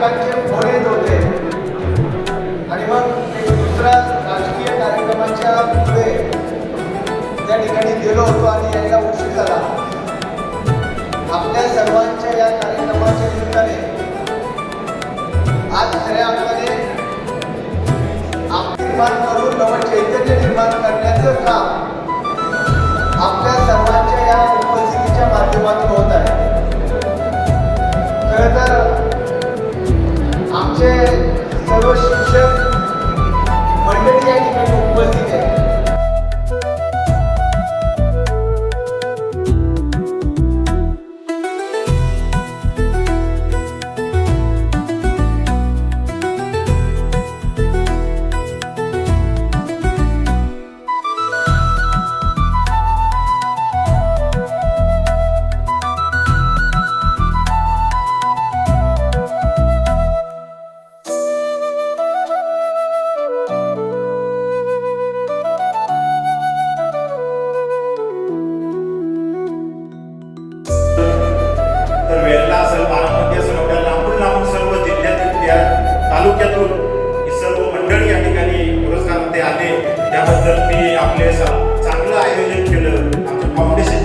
एकमेकांचे भरीत होते आणि मग एक दुसऱ्या राजकीय कार्यक्रमाच्या पुढे त्या ठिकाणी गेलो होतो आणि यायला उशीर झाला. आपल्या सर्वांच्या या कार्यक्रमाच्या निमित्ताने आज खऱ्या अर्थाने निर्माण करून नवं चैतन्य निर्माण करण्याचं काम तालुक्यातून ही सर्व मंडळी या ठिकाणी पुरस्कार ते आले. त्याबद्दल मी आपले चांगलं आयोजन केलं. आमचं फाउंडेशन